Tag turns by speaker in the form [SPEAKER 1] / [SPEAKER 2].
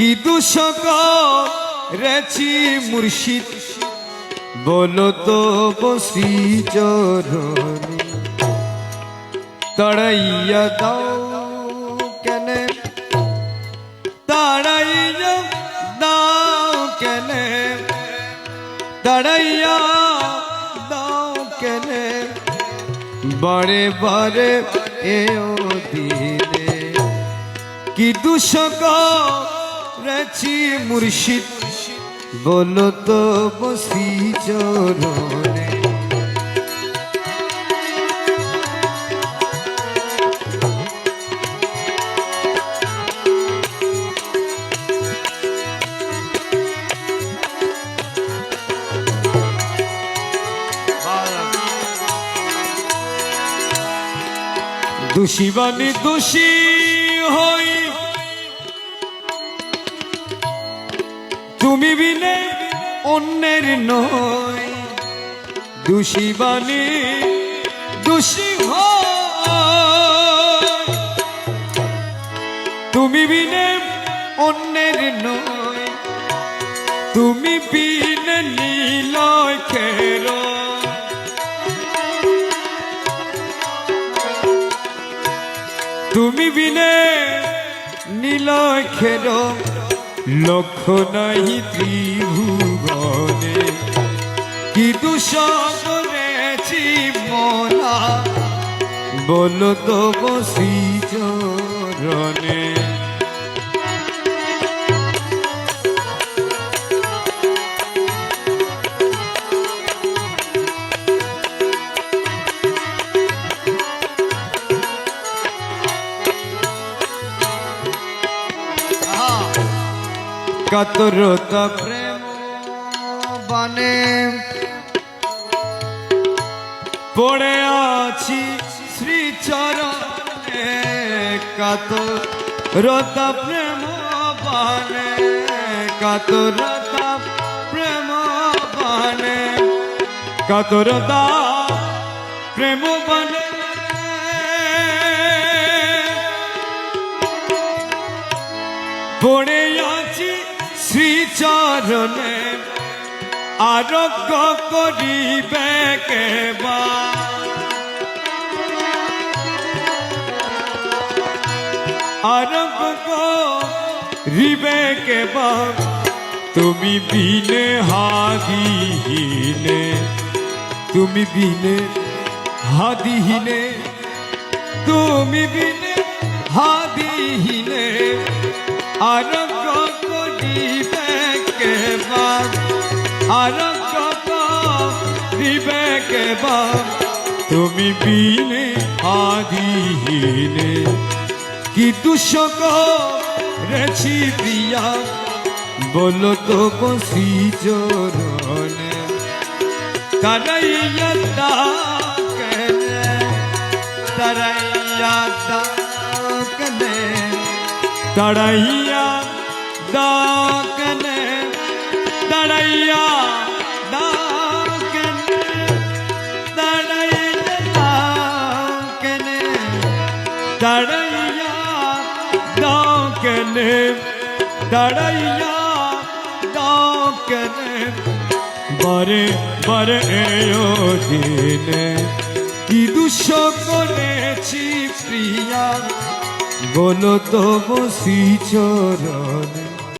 [SPEAKER 1] কি দুশক রেছি মুর্শিদ। বলো তো বসি চরণী তড়াইয়া দাও কেনে? তাড়াইয়া দাও কেনে? তাড়াইয়া দাও কেনে? বারে বারে এও দিনে কি দুশক রেছি মুর্শিদ বলো তো বসি চরণে। দোষী বানি দোষী হই তুমি বিনে অন্যের নয়। দোষী বানি দোষী তুমি বিনে অন্যের নয়। তুমি বিনে নীলয় খেরো। তুমি বিনে নীলয় খের। লক্ষ নাই ত্রিভুবনে কি দুষরেছি মোলা বল তো বসি চরণে কাতরত প্রেম বানে পড়ে আছি শ্রীচরণে। কাতরত প্রেম বানে কাতরত প্রেম বানে। কাতরতা প্রেম বানে। পড়ে শ্রীচরণে আরোগ্য করিবে কেবা আরোগ্য করিবে কেবা তুমি বিনে হাদিহীনে, তুমি বিনে হাদিহীনে, তুমি বিনে হাদিহীনে, আরোগ্য আরোগ্য করিবে কেবা তুমি বিনে আদিহীনে। কি দুশক রেছি দিয়া, বলো তো বসি চরণে তারাইয়া তারাইয়া দা কেনে। তাড়াইয়া দাকনে তাড়াইয়া তাড়াইয়া দাকনে তাড়াইয়া দাকনে বারে বারে এও দিনে কি দুঃখ করেছি প্রিয়া বলো তো বসি চরণে